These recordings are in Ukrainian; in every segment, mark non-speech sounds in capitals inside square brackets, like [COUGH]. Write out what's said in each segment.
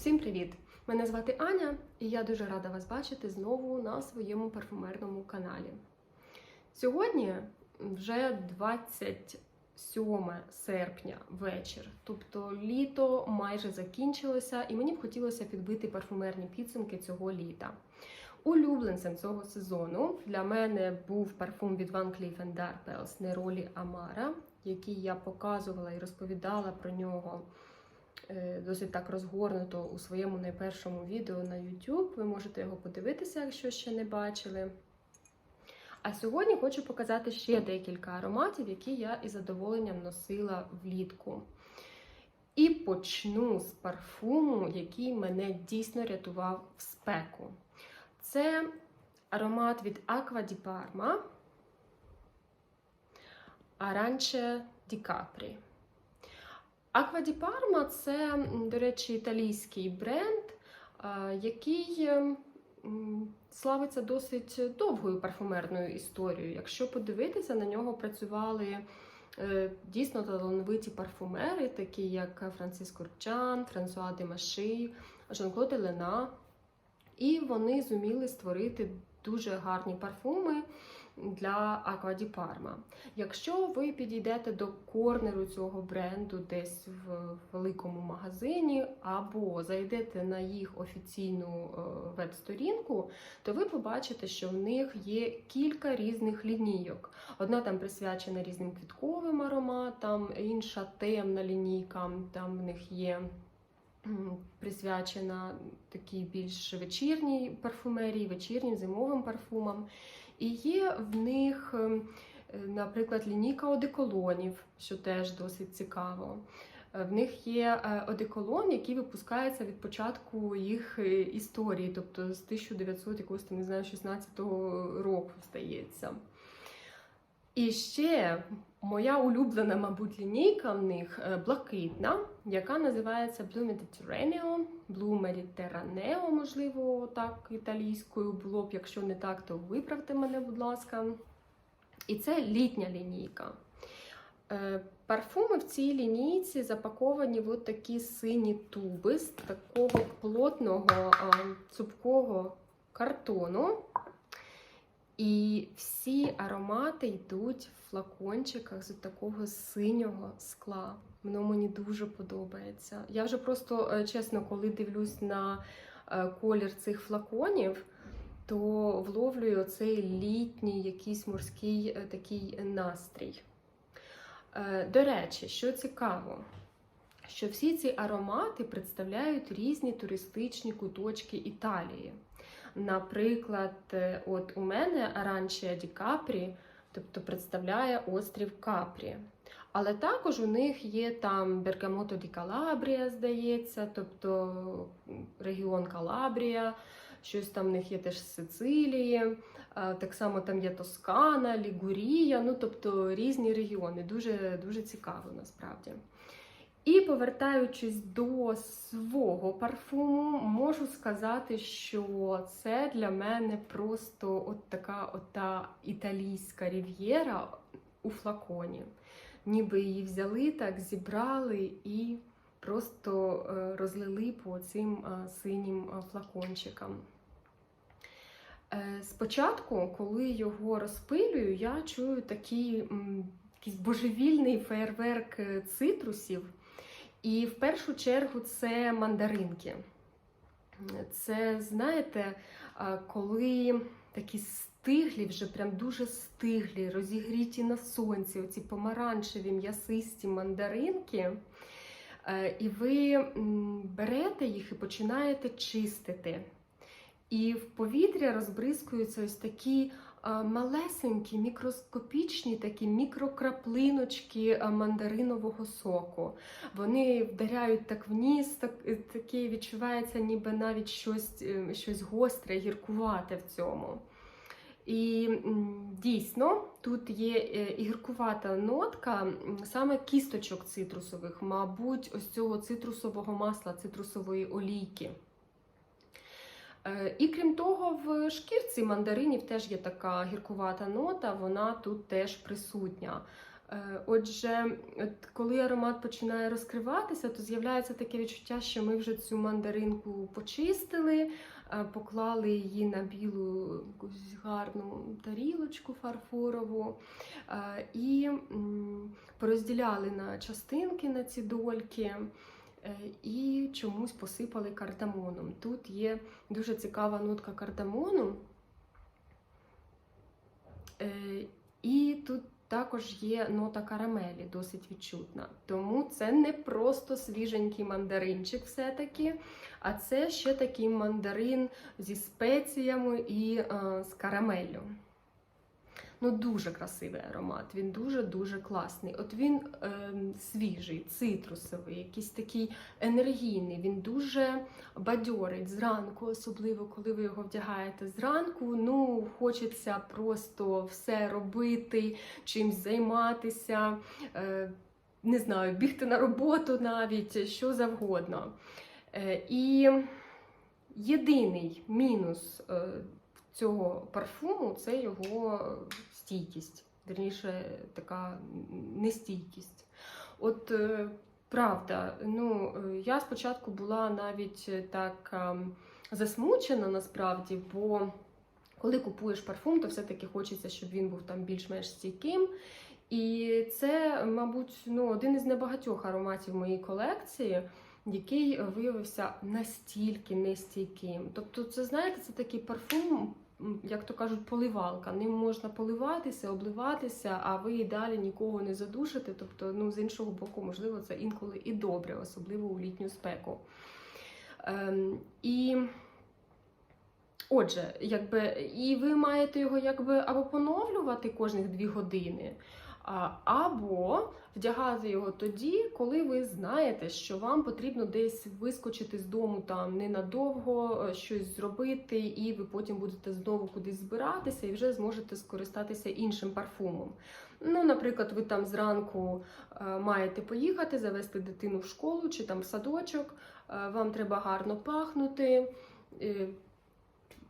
Всім привіт! Мене звати Аня, і я дуже рада вас бачити знову на своєму парфумерному каналі. Сьогодні вже 27 серпня вечір, тобто літо майже закінчилося, і мені б хотілося підбити парфумерні підсумки цього літа. Улюбленцем цього сезону для мене був парфум від Van Cleef Arpels Neroli Amara, який я показувала і розповідала про нього досить так розгорнуто у своєму найпершому відео на YouTube. Ви можете його подивитися, якщо ще не бачили. А сьогодні хочу показати ще декілька ароматів, які я із задоволенням носила влітку. І почну з парфуму, який мене дійсно рятував в спеку. Це аромат від Acqua di Parma Arance di Capri. Acqua di Parma це, до речі, італійський бренд, який славиться досить довгою парфумерною історією. Якщо подивитися, на нього працювали е, дійсно талановиті парфумери, такі як Франциско Рчан, Франсуа де Маши, Жан-Клод Елена. І вони зуміли створити дуже гарні парфуми для di Parma. Якщо ви підійдете до корнеру цього бренду десь в великому магазині, або зайдете на їх офіційну е, веб-сторінку, то ви побачите, що в них є кілька різних лінійок. Одна там присвячена різним квітковим ароматам, інша темна лінійка, там в них є. Присвячена такій більш вечірній парфумерії, вечірнім зимовим парфумам. І є в них, е, наприклад, лінійка одеколонів, що теж досить цікаво. Е, В них є е, одеколон, який випускається від початку їх історії, тобто з 1900 якогось не знаю, 16-го року, здається. І ще моя улюблена, мабуть, лінійка в них блакитна, яка називається Blue Mediterraneo, Blue Mediterraneo, можливо, так італійською було б. Якщо не так, то виправте мене, будь ласка. І це літня лінійка. Е, Парфуми в цій лінійці запаковані в такі сині туби з такого плотного цупкого картону. І всі аромати йдуть в флакончиках з такого синього скла. Воно мені дуже подобається. Я вже просто, е, чесно, коли дивлюсь на е, колір цих флаконів, то вловлюю цей літній якийсь морський е, такий настрій. До речі, що цікаво, що всі ці аромати представляють різні туристичні куточки Італії. Наприклад, от у мене Аранчія Ді Капрі, тобто представляє острів Капрі. Але також у них є там Бергамото Ді Калабрія, здається, тобто регіон Калабрія, щось там в них є теж з Сицилії. Так само там є Тоскана, Лігурія, ну тобто різні регіони. Дуже, дуже цікаво насправді. І повертаючись до свого парфуму, можу сказати, що це для мене просто от така ота італійська рів'єра у флаконі. Ніби її взяли, так зібрали і просто е, розлили по цим е, синім е, флакончикам. Спочатку, коли його розпилюю, я чую такий якийсь божевільний феєрверк цитрусів. І в першу чергу це мандаринки. Це, знаєте, коли такі стиглі, вже прям дуже стиглі, розігріті на сонці, оці помаранчеві м'ясисті мандаринки. Е, І ви берете їх і починаєте чистити. І в повітря розбризкуються ось такі малесенькі, мікроскопічні такі мікрокраплиночки мандаринового соку. Вони вдаряють так вниз, так, е, таке відчувається, ніби навіть щось, е, щось гостре, гіркувате в цьому. І дійсно тут є е, і гіркувата нотка саме кісточок цитрусових, мабуть, ось цього цитрусового масла, цитрусової олійки. Е, І крім того, в шкірці мандаринів теж є така гіркувата нота, вона тут теж присутня. Е, Отже, от коли аромат починає розкриватися, то з'являється таке відчуття, що ми вже цю мандаринку почистили, поклали її на білу гарну тарілочку фарфорову е, і порозділяли на частинки на ці дольки. е, І чомусь посипали кардамоном. Тут є дуже цікава нотка кардамону. Е, І тут також є нота карамелі, досить відчутна. Тому це не просто свіженький мандаринчик, все-таки, а це ще такий мандарин зі спеціями і е, з карамеллю. Ну, дуже красивий аромат, він дуже-дуже класний. От він е, свіжий, цитрусовий, якийсь такий енергійний, він дуже бадьорить зранку, особливо коли ви його вдягаєте зранку. Ну, хочеться просто все робити, чимсь займатися, е, не знаю, бігти на роботу навіть, що завгодно. Е, і єдиний мінус е, цього парфуму це його стійкість, вірніше, така нестійкість. От е, правда, ну е, я спочатку була навіть так ем, засмучена насправді, бо коли купуєш парфум, то все-таки хочеться, щоб він був там більш-менш стійким. І це, мабуть, ну, один із небагатьох ароматів моєї колекції, який виявився настільки нестійким. Тобто, це знаєте, це такий парфум, як то кажуть, поливалка. Ним можна поливатися, обливатися, а ви і далі нікого не задушите. Тобто, ну, з іншого боку, можливо, це інколи і добре, особливо у літню спеку. Ем, і Отже, якби і ви маєте його якби або поновлювати кожних дві години, або вдягати його тоді, коли ви знаєте, що вам потрібно десь вискочити з дому там ненадовго, е, щось зробити, і ви потім будете знову кудись збиратися і вже зможете скористатися іншим парфумом. Ну, наприклад, ви там зранку е, маєте поїхати, завести дитину в школу чи там в садочок, е, вам треба гарно пахнути.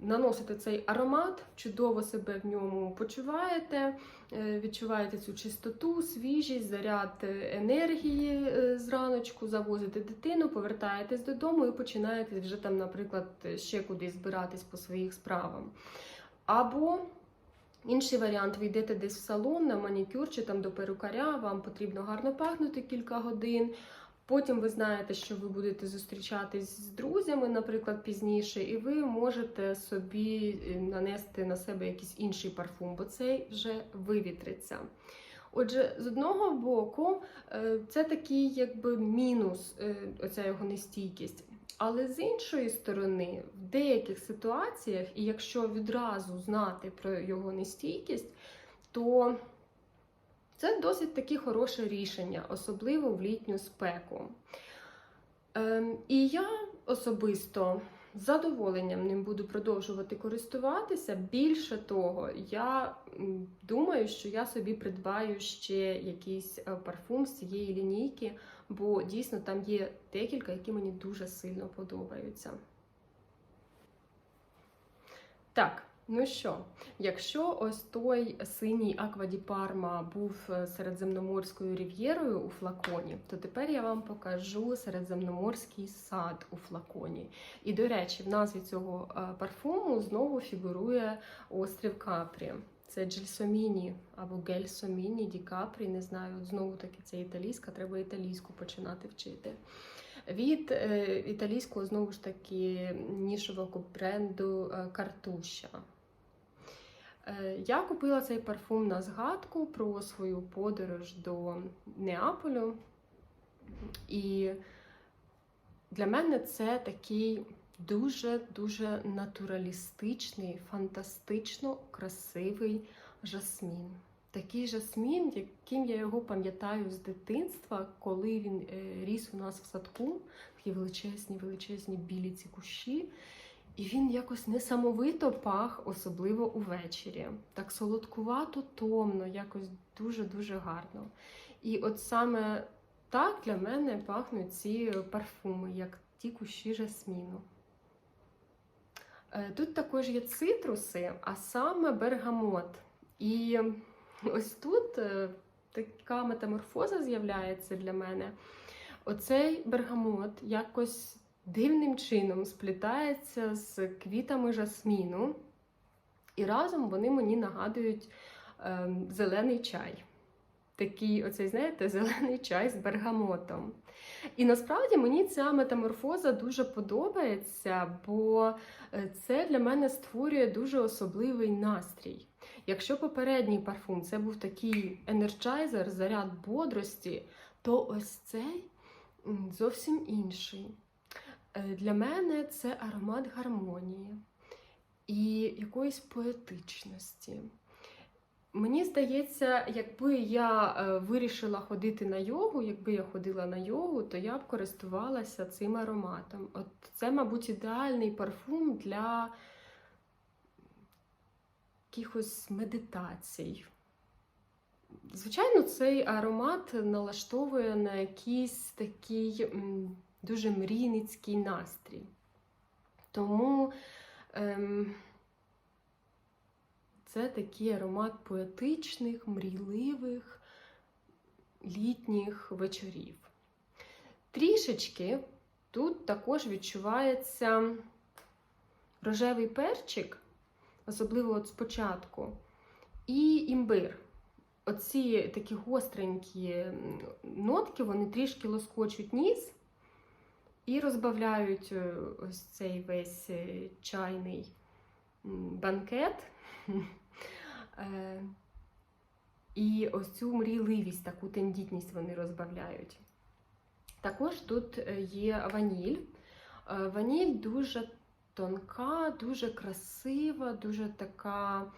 Наносите цей аромат, чудово себе в ньому почуваєте, е, відчуваєте цю чистоту, свіжість, заряд е, енергії е, зраночку, завозите дитину, повертаєтесь додому і починаєте вже там, наприклад, ще кудись збиратись по своїх справам. Або інший варіант, ви йдете десь в салон на манікюр чи там до перукаря, вам потрібно гарно пахнути кілька годин. Потім ви знаєте, що ви будете зустрічатись з друзями, наприклад, пізніше, і ви можете собі е, нанести на себе якийсь інший парфум, бо цей вже вивітриться. Отже, з одного боку, е, це такий якби мінус, е, оця його нестійкість. Але з іншої сторони, в деяких ситуаціях, і якщо відразу знати про його нестійкість, то це досить таки хороше рішення, особливо в літню спеку. Ем, і я особисто з задоволенням ним буду продовжувати користуватися. Більше того, я думаю, що я собі придбаю ще якийсь е, парфум з цієї лінійки, бо дійсно там є декілька, які мені дуже сильно подобаються. Так. Ну що, якщо ось той синій Аква ді Парма був е, середземноморською рів'єрою у флаконі, то тепер я вам покажу середземноморський сад у флаконі. І, до речі, в назві цього е, парфуму знову фігурує острів Капрі. Це Джельсоміні або Гельсоміні Ді Капрі, не знаю, знову таки це італійська, треба італійську починати вчити. Від е, італійського знову ж таки нішового бренду Картуща. Я купила цей парфум на згадку про свою подорож до Неаполю. І для мене це такий дуже-дуже натуралістичний, фантастично красивий жасмін. Такий жасмін, яким я його пам'ятаю з дитинства, коли він е, ріс у нас в садку, такі величезні, величезні білі ці кущі. І він якось несамовито пах, особливо увечері. Так солодкувато, томно, якось дуже-дуже гарно. І от саме так для мене пахнуть ці парфуми, як ті кущі жасміну. Е, Тут також є цитруси, а саме бергамот. І ось тут е, така метаморфоза з'являється для мене. Оцей бергамот якось дивним чином сплітається з квітами жасміну, і разом вони мені нагадують ем, зелений чай. Такий, оцей, знаєте, [LAUGHS] зелений чай з бергамотом. І насправді мені ця метаморфоза дуже подобається, бо е, це для мене створює дуже особливий настрій. Якщо попередній парфум це був такий енерджайзер, заряд бодрості, то ось цей зовсім інший. Е, Для мене це аромат гармонії і якоїсь поетичності. Мені здається, якби я е, вирішила ходити на йогу, якби я ходила на йогу, то я б користувалася цим ароматом. От це, мабуть, ідеальний парфум для якихось медитацій. Звичайно, цей аромат налаштовує на якийсь такий дуже мрійницький настрій. Тому ем, це такий аромат поетичних, мрійливих літніх вечорів. Трішечки тут також відчувається рожевий перчик, особливо от спочатку, і імбир. Оці такі гостренькі нотки, вони трішки лоскочуть ніс і розбавляють е, ось цей весь е, чайний банкет. [LAUGHS] Е, І ось цю мрійливість, таку тендітність вони розбавляють. Також тут є ваніль. Ваніль дуже тонка, дуже красива, дуже така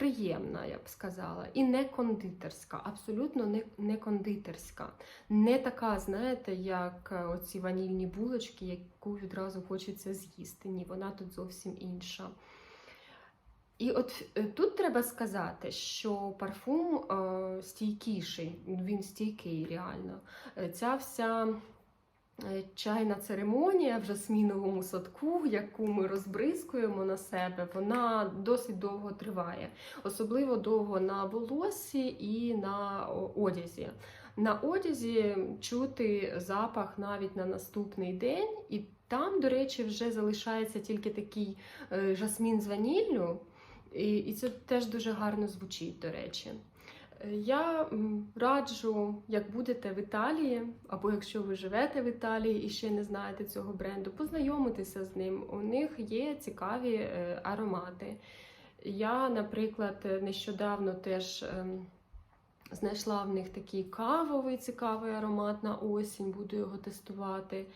приємна, я б сказала, і не кондитерська, абсолютно не, не кондитерська. Не така, знаєте, як е, оці ванільні булочки, яку відразу хочеться з'їсти. Ні, вона тут зовсім інша. І от е, тут треба сказати, що парфум е, стійкіший, він стійкий реально. Ця вся чайна церемонія в жасміновому садку, яку ми розбризкуємо на себе, вона досить довго триває. Особливо довго на волоссі і на одязі. На одязі чути запах навіть на наступний день, і там, до речі, вже залишається тільки такий е, жасмін з ваніллю. І це теж дуже гарно звучить, до речі. Я раджу, як будете в Італії, або якщо ви живете в Італії і ще не знаєте цього бренду, познайомитися з ним. У них є цікаві е, аромати. Я, наприклад, нещодавно теж ем, знайшла в них такий кавовий цікавий аромат на осінь, буду його тестувати.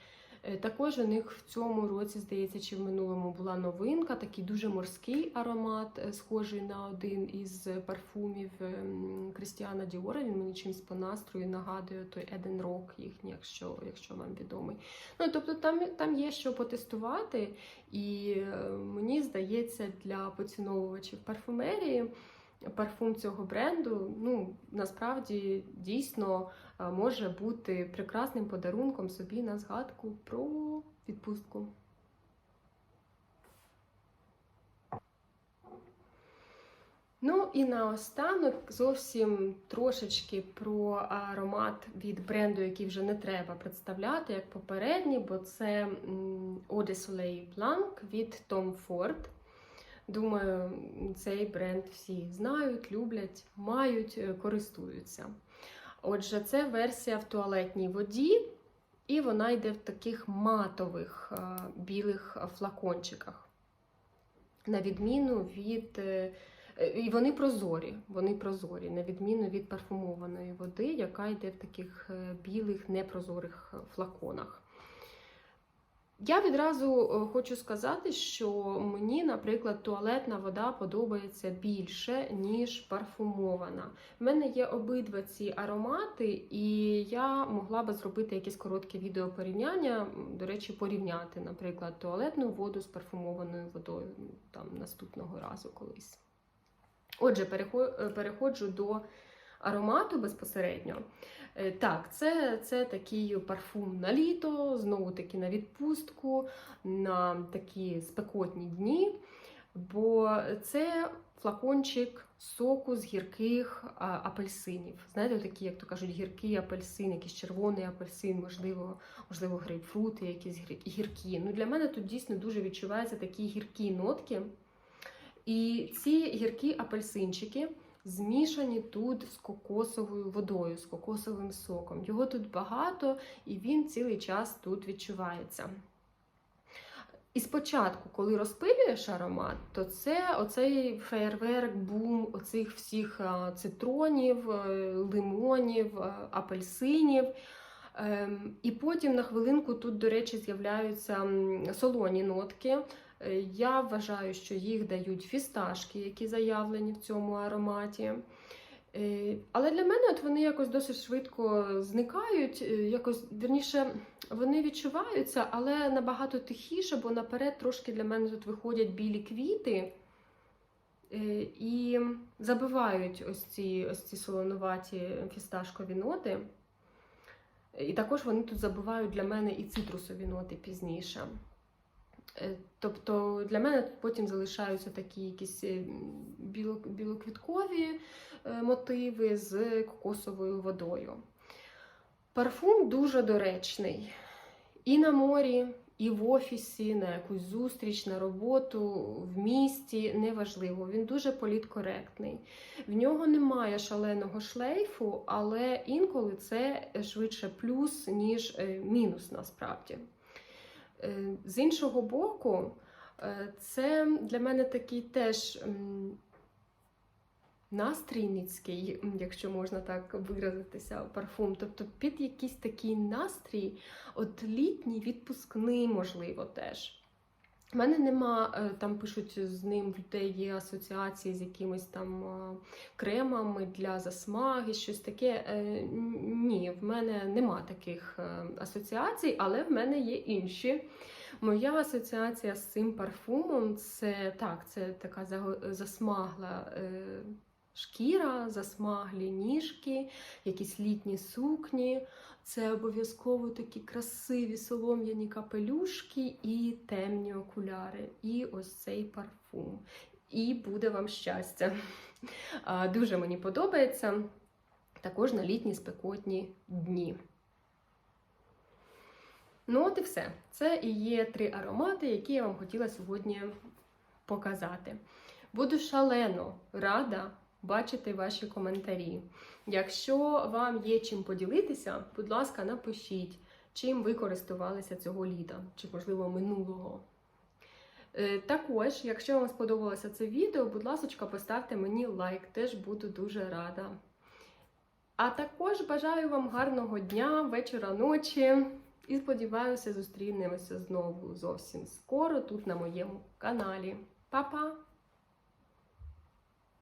Е, Також у них в цьому році, здається, чи в минулому була новинка, такий дуже морський аромат, е, схожий на один із парфумів ем, Крістіана Діора. Він мені чимось по настрою нагадує той Eden Rock їхній, якщо, якщо вам відомий. Ну, тобто там, там є що потестувати, і е, мені здається, для поціновувачів парфумерії парфум цього бренду ну, насправді дійсно може бути прекрасним подарунком собі на згадку про відпустку. Ну і наостанок зовсім трошечки про аромат від бренду, який вже не треба представляти, як попередній, бо це Eau de Blanc від Tom Ford. Думаю, цей бренд всі знають, люблять, мають, е, користуються. Отже, це версія в туалетній воді, і вона йде в таких матових е, білих флакончиках. На відміну від. е, І вони прозорі, вони прозорі, на відміну від парфумованої води, яка йде в таких білих непрозорих флаконах. Я відразу е, хочу сказати, що мені, наприклад, туалетна вода подобається більше, ніж парфумована. В мене є обидва ці аромати, і я могла би зробити якесь коротке відео порівняння. До речі, порівняти, наприклад, туалетну воду з парфумованою водою там наступного разу колись. Отже, е, переходжу до аромату безпосередньо. Е, Так, це, це такий парфум на літо, знову таки на відпустку, на такі спекотні дні. Бо це флакончик соку з гірких апельсинів. Знаєте, такі, як то кажуть, гіркий апельсин, якийсь червоний апельсин, можливо, можливо, грейпфрути, якісь гіркі. Ну, для мене тут дійсно дуже відчуваються такі гіркі нотки. І ці гіркі апельсинчики змішані тут з кокосовою водою, з кокосовим соком. Його тут багато, і він цілий час тут відчувається. І спочатку, коли розпилюєш аромат, то це оцей феєрверк, бум, оцих всіх цитронів, е, лимонів, е, апельсинів. Ем, І потім на хвилинку тут, до речі, з'являються солоні нотки. Е, Я вважаю, що їх дають фісташки, які заявлені в цьому ароматі. Е, Але для мене от вони якось досить швидко зникають. е, Якось вірніше, вони відчуваються, але набагато тихіше, бо наперед трошки для мене тут виходять білі квіти і забивають ось ці, ось ці солонуваті фісташкові ноти. І також вони тут забивають для мене і цитрусові ноти пізніше. Е, Тобто для мене потім залишаються такі якісь е, білоквіткові е, мотиви з кокосовою водою. Парфум дуже доречний. І на морі, і в офісі, на якусь зустріч, на роботу, в місті, неважливо. Він дуже політкоректний. В нього немає шаленого шлейфу, але інколи це швидше плюс, ніж мінус насправді. Е, З іншого боку, е, це для мене такий теж настрійницький, якщо можна так виразитися, парфум. Тобто під якийсь такий настрій, от літній, відпускний, можливо, теж. У мене нема, е, там пишуть з ним в людей є асоціації з якимись там е, кремами для засмаги, щось таке. Е, Ні, в мене нема таких асоціацій, але в мене є інші. Моя асоціація з цим парфумом це так, це така засмагла шкіра, засмаглі ніжки, якісь літні сукні. Це обов'язково такі красиві солом'яні капелюшки і темні окуляри. І ось цей парфум. І буде вам щастя. Дуже мені подобається. Також на літні спекотні дні. Ну, от і все. Це і є три аромати, які я вам хотіла сьогодні показати. Буду шалено рада бачити ваші коментарі. Якщо вам є чим поділитися, будь ласка, напишіть, чим ви користувалися цього літа, чи, можливо, минулого. Е, Також, якщо вам сподобалося це відео, будь ласка, поставте мені лайк, теж буду дуже рада. А також бажаю вам гарного дня, вечора, ночі. І сподіваюся, зустрінемося знову зовсім скоро тут на моєму каналі. Па-па!